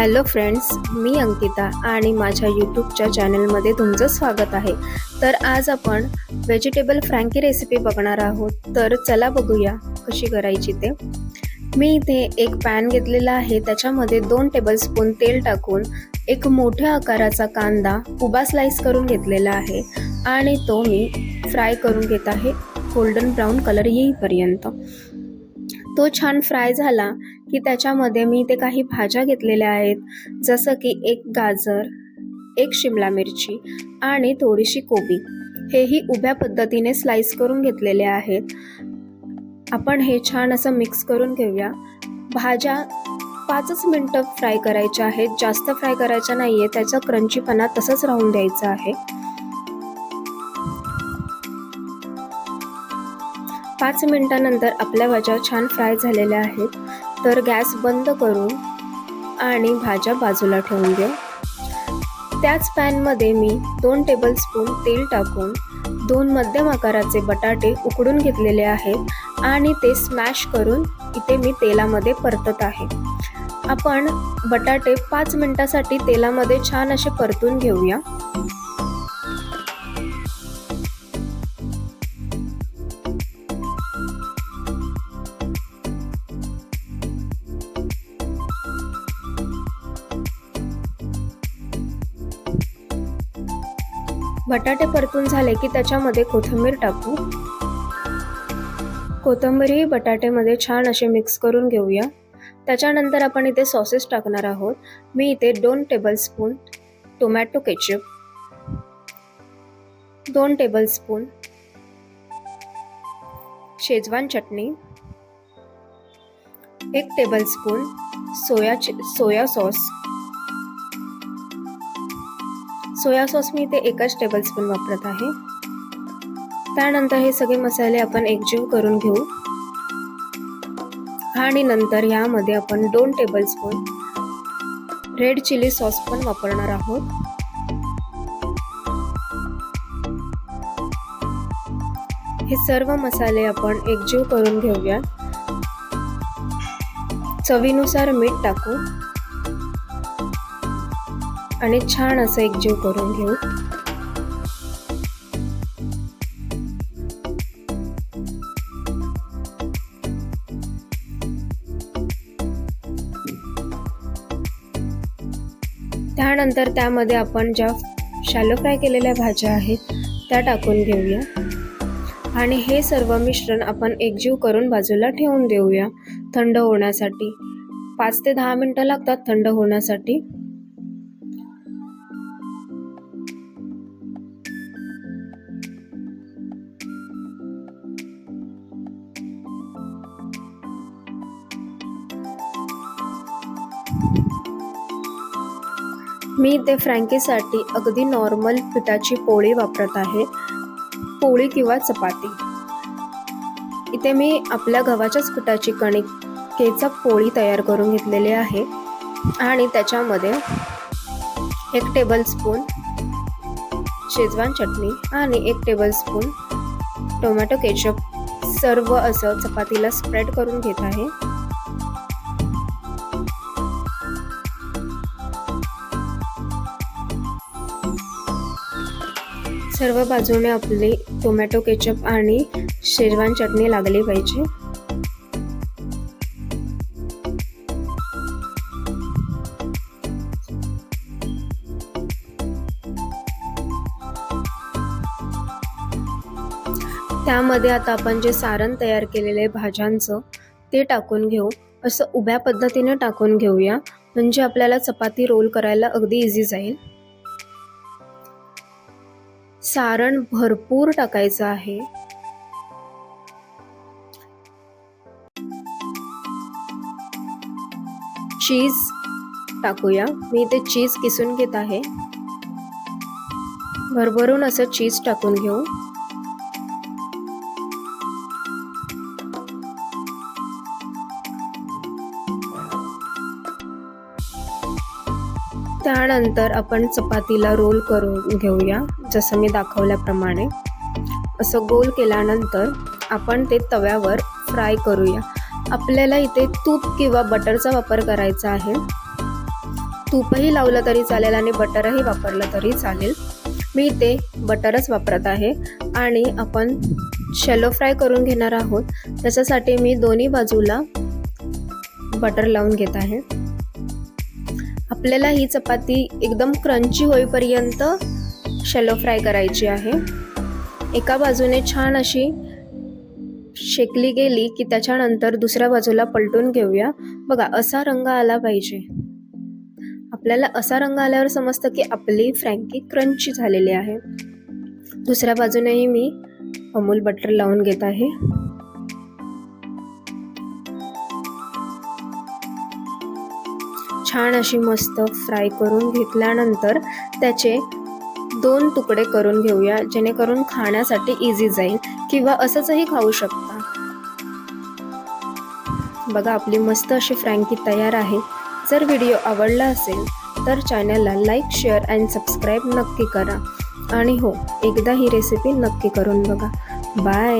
Hello friends मी अंकिता आणि माझ्या यूट्यूबच्या चॅनलमध्ये तुमचं स्वागत आहे. तर आज आपण व्हेजिटेबल फ्रँकी रेसिपी बघणार आहोत. तर चला बघूया कशी करायची ते. मी इथे एक पॅन घेतलेला आहे. त्याच्यामध्ये दोन टेबलस्पून तेल टाकून एक मोठ्या आकाराचा कांदा उभा स्लाइस करून घेतलेला आहे आणि तो मी फ्राय करून घेत आहे. गोल्डन ब्राऊन कलर येईपर्यंत. तो छान फ्राय झाला की त्याच्यामध्ये मी ते काही भाज्या घेतलेल्या आहेत. जसं की एक गाजर एक शिमला मिरची आणि थोडीशी कोबी. हेही उभ्या पद्धतीने स्लाइस करून घेतलेले आहेत. आपण हे छान असं मिक्स करून घेऊया. भाज्या पाचच मिनटं फ्राय करायच्या आहेत. जास्त फ्राय करायच्या नाही आहे त्याचा क्रंचीपणा तसंच राहून द्यायचा आहे. पाच मिनटानंतर आपल्या भाज्या छान फ्राय झालेल्या आहेत. तर गॅस बंद करून आणि भाज्या बाजूला ठेवून घेऊ त्याच पॅनमध्ये मी दोन टेबलस्पून तेल टाकून दोन मध्यम आकाराचे बटाटे उकडून घेतलेले आहेत आणि ते स्मॅश करून इथे मी तेलामध्ये परतत आहे. आपण बटाटे पाच मिनटासाठी तेलामध्ये छान असे परतून घेऊया. बटाटे परतून झाले की त्याच्यामध्ये कोथिंबीर टाकू. कोथिंबीरही बटाट्यामध्ये छान असे मिक्स करून घेऊया. त्याच्यानंतर आपण इथे सॉसेस टाकणार आहोत. मी इथे दोन टेबलस्पून टोमॅटो केचप दोन टेबलस्पून शेजवान चटणी एक tablespoon soya soya sauce soya sauce मी इथे एकच टेबलस्पून वापरत आहे. त्यानंतर हे सगळे मसाले आपण एकजीव करून घेऊ. आणि नंतर यामध्ये आपण दोन टेबलस्पून रेड चिली सॉस पण वापरणार आहोत. हे सर्व मसाले आपण एकजीव करून घेऊया चवीनुसार मीठ टाकू. आणि छान असं एकजीव करून घेऊ. त्यानंतर त्यामध्ये आपण ज्या शॅलो फ्राय केलेल्या भाज्या आहेत त्या टाकून घेऊया. आणि हे सर्व मिश्रण आपण एकजीव करून बाजूला ठेवून देऊया थंड होण्यासाठी. पाच ते दहा मिनटं लागतात थंड होण्यासाठी. मी इथे फ्रँकीसाठी अगदी नॉर्मल पिठाची पोळी वापरत आहे. पोळी किंवा चपाती. इथे मी आपल्या गव्हाच्याच पिठाची कणिकेचा पोळी तयार करून घेतलेली आहे. आणि त्याच्यामध्ये एक टेबलस्पून शेजवान चटणी आणि एक टेबलस्पून टोमॅटो केचप सर्व असं चपातीला स्प्रेड करून घेत आहे. सर्व बाजूने आपली टोमॅटो केचप आणि शेजवान चटणी लागली पाहिजे. त्यामध्ये आता आपण जे सारण तयार केलेले भाज्यांचं ते टाकून घेऊ. असं उभ्या पद्धतीने टाकून घेऊया. म्हणजे आपल्याला चपाती रोल करायला अगदी इझी जाईल. सारण भरपूर टाकायचं आहे. चीज टाकूया. मी इथे चीज किसून घेत आहे. भरभरून असं चीज टाकून घेऊ. त्यानंतर आपण चपातीला रोल करून घेऊया जसं मी दाखवल्याप्रमाणे. असं गोल केल्यानंतर आपण ते तव्यावर फ्राय करूया. आपल्याला इथे तूप किंवा बटरचा वापर करायचा आहे. तूपही लावलं तरी चालेल आणि बटरही वापरलं तरी चालेल. मी इथे बटरच वापरत आहे आणि आपण शेलो फ्राय करून घेणार आहोत. त्याच्यासाठी मी दोन्ही बाजूला बटर लावून घेत आहे. आपल्याला ही चपाती एकदम क्रंची होईपर्यंत शॅलो फ्राय करायची आहे. एका बाजूने छान अशी शेकली गेली की त्याच्यानंतर दुसऱ्या बाजूला पलटून घेऊया. बघा असा रंग आला पाहिजे. आपल्याला असा रंग आल्यावर समजतं की आपली फ्रँकी क्रंची झालेली आहे. दुसऱ्या बाजूनेही मी अमूल बटर लावून घेत आहे. छान अशी मस्त फ्राय करून घेतल्यानंतर त्याचे दोन तुकडे करून घेऊया जेणेकरून खाण्यासाठी इझी जाईल. किंवा असंचही खाऊ शकता. बघा आपली मस्त अशी फ्रँकी तयार आहे. जर व्हिडिओ आवडला असेल तर चॅनलला लाईक शेअर अँड सबस्क्राईब नक्की करा. आणि हो एकदा ही रेसिपी नक्की करून बघा. बाय!